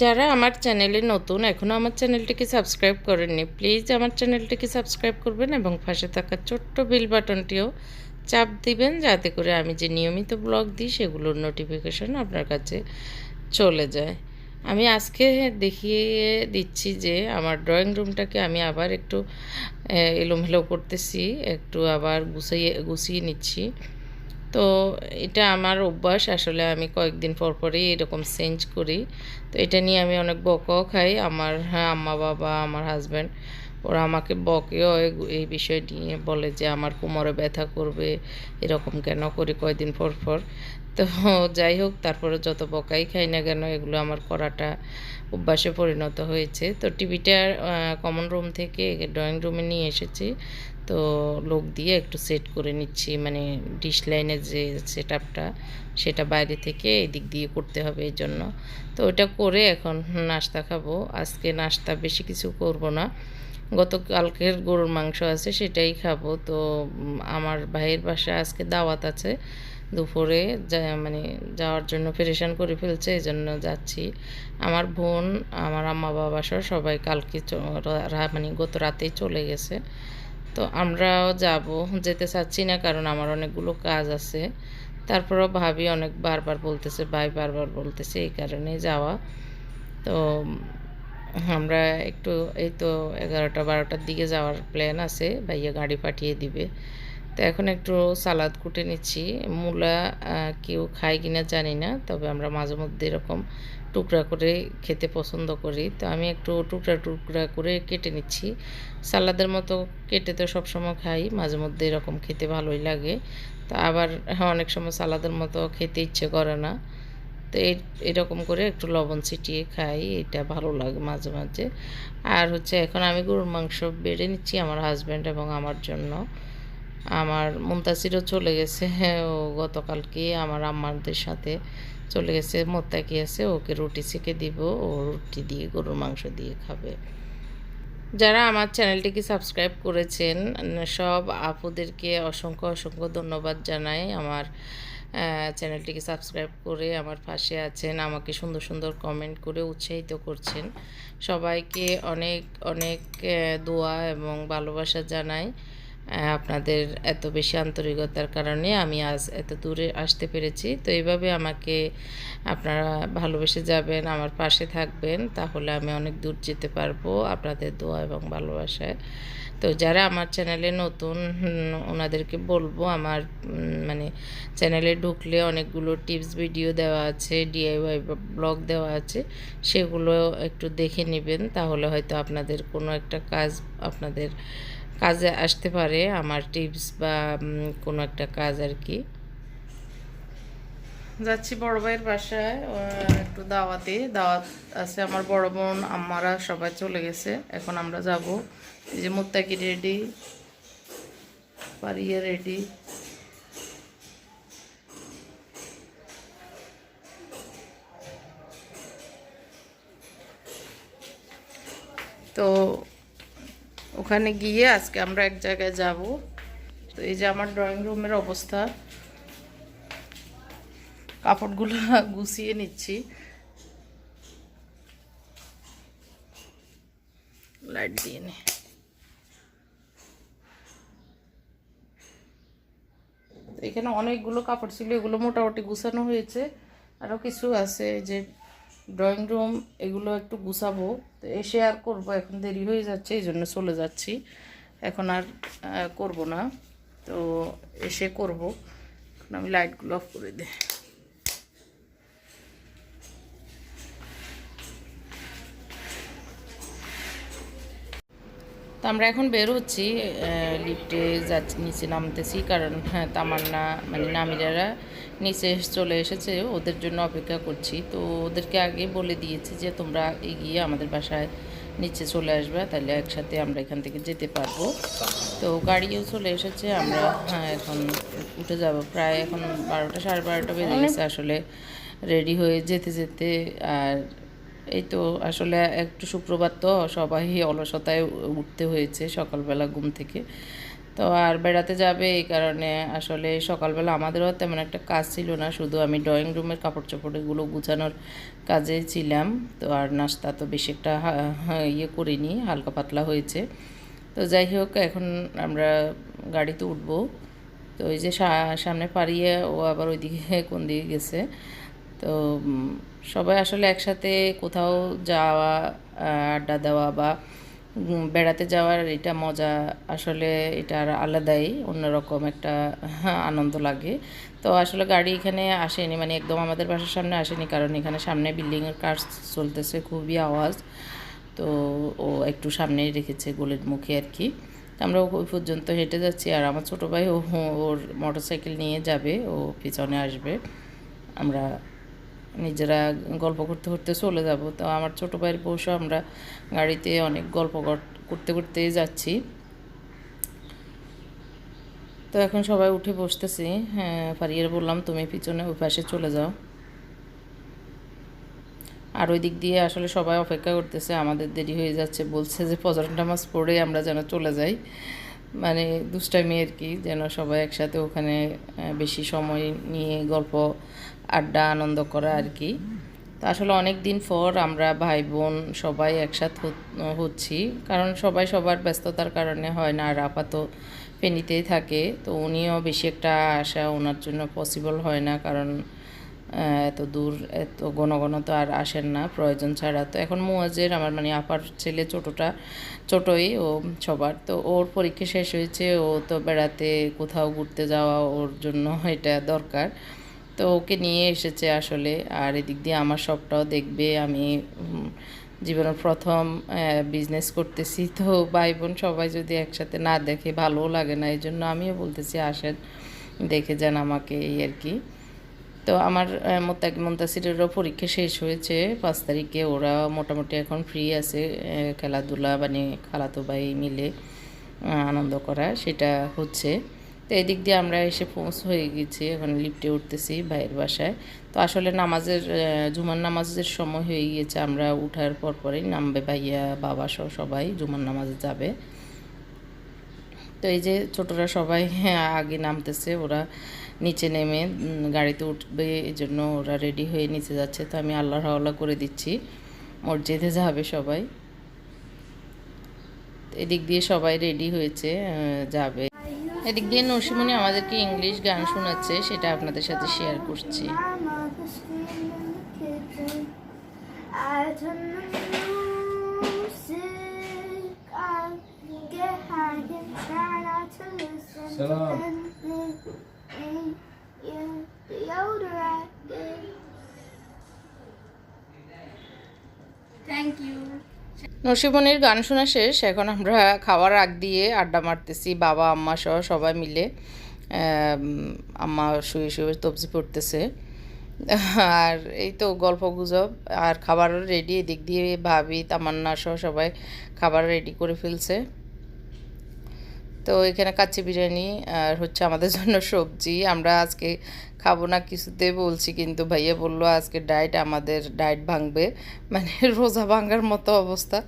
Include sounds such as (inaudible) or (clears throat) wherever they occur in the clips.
যারা আমার চ্যানেলে নতুন এখনও আমার চ্যানেলটিকে সাবস্ক্রাইব করেননি, প্লিজ আমার চ্যানেলটিকে সাবস্ক্রাইব করবেন এবং পাশে থাকা ছোট্ট বিল বাটনটিও চাপ দিবেন যাতে করে আমি যে নিয়মিত ব্লগ দিই, সেগুলোর নোটিফিকেশন আপনার কাছে চলে যায়। আমি আজকে দেখিয়ে দিচ্ছি যে আমার ড্রয়িং রুমটাকে আমি আবার একটু এলোমেলো করতেছি, একটু আবার গুছিয়ে গুছিয়ে নিচ্ছি। তো এটা আমার অভ্যাস, আসলে আমি কয়েকদিন পর পরই এরকম চেঞ্জ করি। তো এটা নিয়ে আমি অনেক বকাও খাই। আমার হ্যাঁ আম্মা বাবা আমার হাজব্যান্ড ওরা আমাকে বকেও এই- বিষয় নিয়ে বলে যে, আমার কোমরে ব্যথা করবে। এরকম কেন করি কয়দিন পর পর। তো যাই হোক, তারপরে যত বকাই খাই না কেন এগুলো আমার করাটা অভ্যাসে পরিণত হয়েছে। তো টিভিটা কমন রুম থেকে ড্রয়িং রুমে নিয়ে এসেছি। তো লোক দিয়ে একটু সেট করে নিচ্ছি মানে ডিশ লাইনের যে সেট আপটা সেটা বাইরে থেকে এদিক দিয়ে করতে হবে এই জন্য। তো ওটা করে এখন নাস্তা খাব। আজকে নাস্তা বেশি কিছু করব না। গতকালকের গরুর মাংস আছে, সেটাই খাব। তো আমার ভাইয়ের বাসায় আজকে দাওয়াত আছে। দুপুরে মানে যাওয়ার জন্য প্রেশান করে ফেলছে এই জন্য যাচ্ছি। আমার বোন, আমার আম্মা, বাবা সহ সবাই কালকে মানে গত রাতেই চলে গেছে। তো আমরাও যাব, যেতে চাচ্ছি না কারণ আমার অনেকগুলো কাজ আছে। তারপরেও ভাবি অনেক বারবার বলতেছে, ভাই বারবার বলতেছে এই কারণে যাওয়া। তো আমরা একটু, এই তো এগারোটা, বারোটার দিকে যাওয়ার প্ল্যান আছে, ভাইয়া গাড়ি পাঠিয়ে দিবে। তো এখন একটু সালাদ কুটে নিচ্ছি। মূলা কেউ খায় কিনা জানি না, তবে আমরা মাঝে মধ্যে এরকম টুকরা করে খেতে পছন্দ করি। তো আমি একটু টুকরা টুকরা করে কেটে নিচ্ছি। সালাদের মতো কেটে তো সবসময় খাই, মাঝে মধ্যে এরকম খেতে ভালোই লাগে। তো আবার অনেক সময় সালাদের মতো খেতে ইচ্ছে করে না। তো এরকম করে একটু লবণ ছিটিয়ে খাই, এটা ভালো লাগে মাঝে মাঝে। আর হচ্ছে এখন আমি গরুর মাংস বেড়ে নিচ্ছি আমার হাজব্যান্ড এবং আমার জন্য। আমার মুন্তাসিরও চলে গেছে। ও গতকালকে আমার আম্মাদের সাথে চলে গেছে, মোত্তাকি আছে, ওকে রুটি সেকে দিব, ও রুটি দিয়ে গরুর মাংস দিয়ে খাবে। যারা আমার চ্যানেলটিকে সাবস্ক্রাইব করেছেন, সব আপুদেরকে অসংখ্য অসংখ্য ধন্যবাদ জানাই। আমার চ্যানেলটিকে সাবস্ক্রাইব করে আমার পাশে আছেন, আমাকে সুন্দর সুন্দর কমেন্ট করে উৎসাহিত করছেন। সবাইকে অনেক অনেক দোয়া এবং ভালোবাসা জানাই। আপনাদের এত বেশি আন্তরিকতার কারণে আমি আজ এত দূরে আসতে পেরেছি। তো এইভাবে আমাকে আপনারা ভালোবেসে যাবেন, আমার পাশে থাকবেন, তাহলে আমি অনেক দূর যেতে পারব আপনাদের দোয়া এবং ভালোবাসায়। তো যারা আমার চ্যানেলে নতুন ওনাদেরকে বলব, আমার মানে চ্যানেলে ঢুকলে অনেকগুলো টিপস, ভিডিও দেওয়া আছে ডিআইওয়াই ব্লগ দেওয়া আছে, সেগুলো একটু দেখে নেবেন, তাহলে হয়তো আপনাদের কোনো একটা কাজ আপনাদের কাজে আসতে পারে, আমার টিপস বা কোনো একটা কাজ আর কি। যাচ্ছি বড় ভাইয়ের বাসায় একটু দাওয়াতে। দাওয়াত আছে আমার বড় বোন আমারা সবাই চলে গেছে, এখন আমরা যাব। এই যে মুত্তাকি রেডি পারিয়া রেডি তো ওখানে গিয়ে আজকে আমরা এক জায়গায় যাব। তো এই যে আমার ড্রয়িং রুমের অবস্থা। কাপড়গুলো গুছিয়ে নিচ্ছি। লাইট দিয়ে নে। এখানে অনেকগুলো কাপড় ছিল, এগুলো মোটামুটি গুছানো হয়েছে। আরও কিছু আছে যে ড্রয়িং রুম এগুলো একটু গুছাবো। তো এসে আর করব, এখন দেরি হয়ে যাচ্ছে, এই জন্য চলে যাচ্ছি। এখন আর করব না। তো এসে করব। এখন আমি লাইটগুলো অফ করে দিই। তো আমরা এখন বের হচ্ছি লিফটে যাচ্ছি, নিচে নামতেছি, কারণ হ্যাঁ তামান্না মানে নামিরারা নিচে চলে এসেছে ওদের জন্য অপেক্ষা করছি। তো ওদেরকে আগে বলে দিয়েছি যে তোমরা এগিয়ে আমাদের বাসায় নিচে চলে আসবে তাহলে একসাথে আমরা এখান থেকে যেতে পারব। তো গাড়িও চলে এসেছে আমরা হ্যাঁ এখন উঠে যাব। প্রায় এখন বারোটা সাড়ে বারোটা বেজে গেছে আসলে। রেডি হয়ে যেতে যেতে আর এই তো আসলে একটু শুক্রবার তো সবাই অলসতায় উঠতে হয়েছে সকালবেলা ঘুম থেকে। তো আর বেড়াতে যাবে এই কারণে আসলে সকালবেলা আমাদেরও তেমন একটা কাজ ছিল না, শুধু আমি ড্রয়িং রুমের কাপড় চোপড় এগুলো গুছানোর কাজে ছিলাম। তো আর নাস্তা তো বেশি একটা ইয়ে করিনি, হালকা পাতলা হয়েছে। তো যাই হোক, এখন আমরা গাড়িতে উঠবো। তো ওই যে সামনে পাড়িয়ে ও আবার ওইদিকে (laughs) কোন দিকে গেছে। তো সবাই আসলে একসাথে কোথাও যাওয়া আড্ডা দেওয়া বা বেড়াতে যাওয়ার এটা মজা আসলে এটা আর আলাদাই, অন্যরকম একটা (laughs) আনন্দ লাগে। তো আসলে গাড়ি এখানে আসেনি মানে একদম আমাদের বাসার সামনে আসেনি, কারণ এখানে সামনে বিল্ডিংয়ের কাজ চলতেছে, খুবই আওয়াজ। তো ও একটু সামনেই রেখেছে গোলের মুখে আর কি। আমরা ওই পর্যন্ত হেঁটে যাচ্ছি, আর আমার ছোটো ভাই ও ওর মোটরসাইকেল নিয়ে যাবে, ও পিছনে আসবে। আমরা নিজেরা গল্প করতে করতে চলে যাব। তো আমার ছোটো ভাইয়ের বসে আমরা গাড়িতে অনেক গল্প করতে করতে যাচ্ছি। তো এখন সবাই উঠে বসতেছি। হ্যাঁ ফারিয়ার বললাম, তুমি পিছনে ওই পাশে চলে যাও। আর ওই দিক দিয়ে আসলে সবাই অপেক্ষা করতেছে, আমাদের দেরি হয়ে যাচ্ছে। বলছে যে, ফজর নামাজ পড়ে আমরা যেন চলে যাই। মানে দুষ্টামি আর কি, যেন সবাই একসাথে ওখানে বেশি সময় নিয়ে গল্প আড্ডা, আনন্দ করা আর কি তো আসলে অনেক দিন পর আমরা ভাই, বোন সবাই একসাথে হচ্ছি। কারণ সবাই সবার ব্যস্ততার কারণে হয় না, আর আপাতত ফেনীতেই থাকে। তো উনিও বেশি একটা আসা ওনার জন্য পসিবল হয় না, কারণ এত দূর, এত ঘন ঘন তো আর আসেন না, প্রয়োজন ছাড়া। তো এখন মুয়াজের আমার মানে আপার ছেলে ছোটোটা, ছোটোই ও সবার। তো ওর পরীক্ষা শেষ হয়েছে, ও তো বেড়াতে কোথাও ঘুরতে যাওয়া ওর জন্য এটা দরকার। তো ওকে নিয়ে এসেছে আসলে। আর এদিক দিয়ে আমার সবটাও দেখবে। আমি জীবনের প্রথম বিজনেস করতেছি। তো ভাই বোন সবাই যদি একসাথে না দেখে, ভালোও লাগে না। এই জন্য আমিও বলতেছি, আসেন, দেখে যান আমাকে এই আর কি। তো আমার মোত্তাকি মুন্তাসিরেরও পরীক্ষা শেষ হয়েছে পাঁচ তারিখে। ওরা মোটামুটি এখন ফ্রি আছে খেলাধুলা মানে খালাতো ভাই মিলে আনন্দ করা। সেটা হচ্ছে। তো এদিক দিয়ে আমরা এসে পৌঁছ হয়ে গেছি এখন লিফটে উঠতেছি ভাইয়ের বাসায়। তো আসলে নামাজের জুমার নামাজের সময় হয়ে গিয়েছে, আমরা উঠার পর পরেই নামবে ভাইয়া, বাবা সহ সবাই জুমার নামাজে যাবে। তো এই যে ছোটরা সবাই (laughs) আগে নামতেছে, ওরা নিচে নেমে গাড়িতে উঠবে, এই জন্য ওরা রেডি হয়ে নিচে যাচ্ছে। তো আমি আল্লাহর হাওলা করে দিচ্ছি, মসজিদে যাবে সবাই। এদিক দিয়ে সবাই রেডি হয়েছে যাবে। এদিক দিয়ে নরসিমণি আমাদেরকে ইংলিশ গান শোনাচ্ছে সেটা আপনাদের সাথে শেয়ার করছি Thank you. নসিমনির গান শোনা শেষ, এখন আমরা খাওয়ার আগ দিয়ে আড্ডা মারতেছি, বাবা, আম্মা সহ সবাই মিলে। আম্মা শুয়ে শুয়ে তবজি পড়তেছে। আর এই তো গল্প গুজব, আর খাবারও রেডি এদিক দিয়ে ভাবি, তামান্না সহ সবাই খাবার রেডি করে ফেলছে। তো এখানে কাচ্চি বিরিয়ানি আর হচ্ছে আমাদের জন্য সবজি। আমরা আজকে খাব না কিছুতে বলছি, কিন্তু ভাইয়া বলল আজকে ডায়েট আমাদের ডায়েট ভাঙবে। মানে রোজা ভাঙার মতো অবস্থা।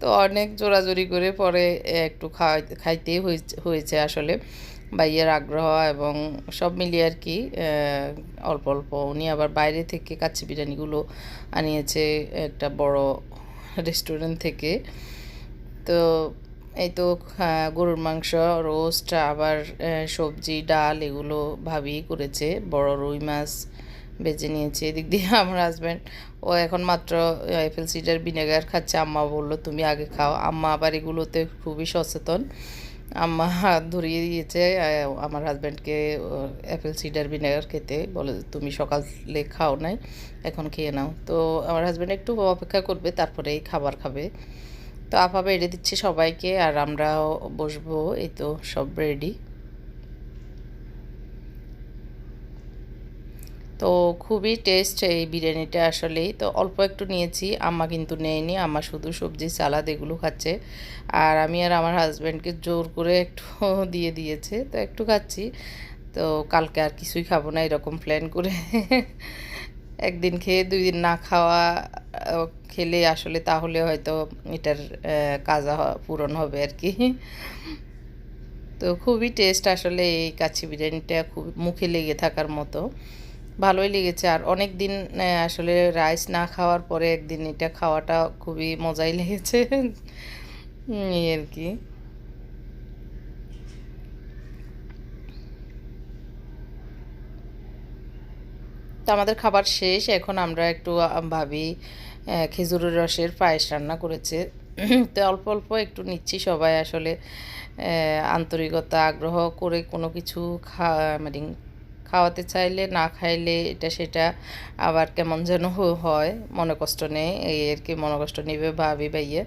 তো অনেক জোরাজোরি করে পরে একটু খাওয়াই খাইতেই হয়েছে- হয়েছে আসলে। ভাইয়ের আগ্রহ এবং সব মিলিয়ে আর কি অল্প অল্প। উনি আবার বাইরে থেকে কাচ্চি বিরিয়ানিগুলো আনিয়েছে একটা বড় রেস্টুরেন্ট থেকে। তো এই তো গরুর মাংস, রোস্ট, আবার সবজি, ডাল এগুলো ভাবি করেছে। বড় রুই মাছ বেজে নিয়েছে। এদিক দিয়ে (laughs) আমার হাজব্যান্ড ও এখন মাত্র এফেল সিডার ভিনেগার খাচ্ছে। আম্মা বলল, তুমি আগে খাও। আম্মা আবার এগুলোতে খুবই সচেতন। আম্মা ধরিয়ে দিয়েছে আমার হাজব্যান্ডকে অ্যাপেল সিডার ভিনেগার খেতে। বলে, তুমি সকালে খাও নাই, এখন খেয়ে নাও। তো আমার হাজব্যান্ড একটু অপেক্ষা করবে, তারপরেই খাবার খাবে। তো আপা বেড়ে দিচ্ছে সবাইকে, আর আমরাও বসবো, এই তো সব রেডি তো খুবই টেস্ট এই বিরিয়ানিটা আসলেই তো অল্প একটু নিয়েছি, আম্মা কিন্তু নেয়নি, আম্মা শুধু সবজি সালাদ এগুলো খাচ্ছে। আর আমি আর আমার হাজব্যান্ডকে জোর করে একটু (laughs) দিয়ে দিয়েছে, তো একটু খাচ্ছি। তো কালকে আর কিছুই খাব না, এরকম প্ল্যান করে। (laughs) একদিন খেয়ে দুই দিন না খাওয়া খেলে আসলে তাহলে হয়তো এটার কাজ পূরণ হবে আর কি। তো খুবই টেস্ট আসলে এই কাচ্চি বিরিয়ানিটা খুব মুখে লেগে থাকার মতো। ভালোই লেগেছে। আর অনেক দিন আসলে রাইস না খাওয়ার পরে একদিন এটা খাওয়াটা খুবই মজাই লেগেছে। (laughs) এই আর কি। তো আমাদের খাবার শেষ। এখন আমরা একটু ভাবি খেজুরের রসের পায়েস রান্না করেছে। (clears throat) তো অল্প অল্প একটু নিচ্ছি সবাই আসলে আন্তরিকতা, আগ্রহ করে কোনো কিছু খা মানে খাওয়াতে চাইলে, না খাইলে এটা সেটা আবার কেমন যেন হয়। মনে কষ্ট নেই, এই আর কি মনে কষ্ট নেবে ভাবি ভাইয়ে।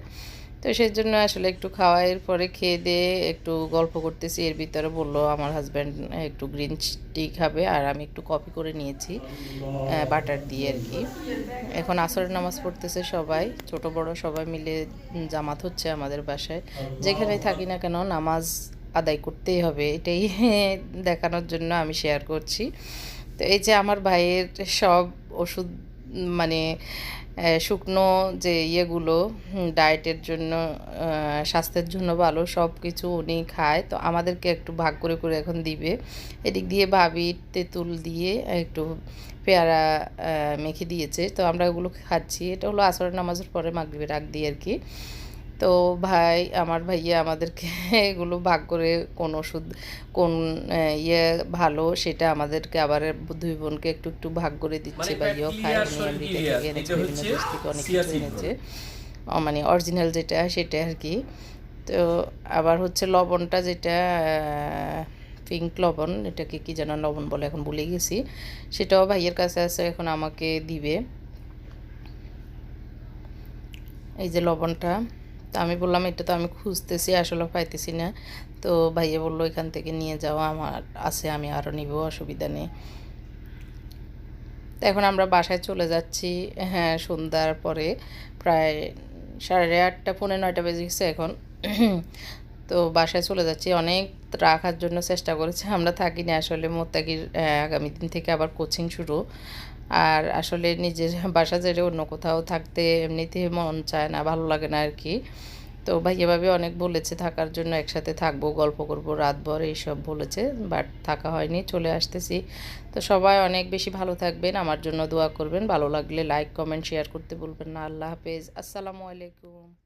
তো সেই জন্য আসলে একটু খাওয়ার পরে খেয়ে দিয়ে একটু গল্প করতেছি। এর ভিতরে বলল, আমার হাজব্যান্ড একটু গ্রিন টি খাবে আর আমি একটু কফি করে নিয়েছি বাটার দিয়ে আর কি। এখন আসরের নামাজ পড়তেছে সবাই, ছোট বড় সবাই মিলে জামাত হচ্ছে আমাদের বাসায়। যেখানেই থাকি না কেন নামাজ আদায় করতেই হবে, এটাই দেখানোর জন্য আমি শেয়ার করছি। তো এই যে আমার ভাইয়ের সব ওষুধ মানে শুকনো যে ইয়েগুলো ডায়েটের জন্য স্বাস্থ্যের জন্য ভালো সব কিছু উনি খায়। তো আমাদেরকে একটু ভাগ করে করে এখন দিবে। এদিক দিয়ে ভাবি, তেঁতুল দিয়ে একটু পেয়ারা মেখে দিয়েছে। তো আমরা ওগুলো খাচ্ছি। এটা হলো আসরের নামাজের পরে মাগরিবের আগ দিয়ে আর কি। তো ভাই আমার ভাইয়া আমাদেরকে (laughs) এগুলো ভাগ করে কোন ওষুধ কোন ইয়ে ভালো সেটা আমাদেরকে আবার দুই বোনকে একটু একটু ভাগ করে দিচ্ছে মানে ভাইয়াও খায় অনেক কিছু এনেছে। মানে অরিজিনাল যেটা সেটা আর কি। তো আবার হচ্ছে লবণটা যেটা পিঙ্ক লবণ এটাকে কি যেন লবণ বলে এখন ভুলে গেছি সেটাও ভাইয়ের কাছে আছে এখন আমাকে দিবে। এই যে লবণটা। তো আমি বললাম, এটা তো আমি খুঁজতেছি আসলে পাইতেছি না। তো ভাইয়া বলল, এখান থেকে নিয়ে যাওয়া আমার আছে, আমি আরও নিব, অসুবিধা নেই। তো এখন আমরা বাসায় চলে যাচ্ছি হ্যাঁ সন্ধ্যার পরে প্রায় সাড়ে আটটা, পৌনে নয়টা বেজে গেছে এখন। তো বাসায় চলে যাচ্ছি, অনেক রাখার জন্য চেষ্টা করেছি, আমরা থাকি না আসলে, মোত্তাকির আগামী দিন থেকে আবার কোচিং শুরু। আর আসলে নিজের (laughs) বাসা ছেড়ে অন্য কোথাও থাকতে এমনিতে মন চায় না, ভালো লাগে না আর কি। তো ভাই এভাবে অনেক বলেছে থাকার জন্য একসাথে থাকব, গল্প করব রাতভর এইসব বলেছে বাট থাকা হয়নি, চলে আসতেছি। তো সবাই অনেক বেশি ভালো থাকবেন, আমার জন্য দোয়া করবেন, ভালো লাগলে লাইক কমেন্ট শেয়ার করতে বলবেন না। আল্লাহ হাফেজ, আসসালামু আলাইকুম।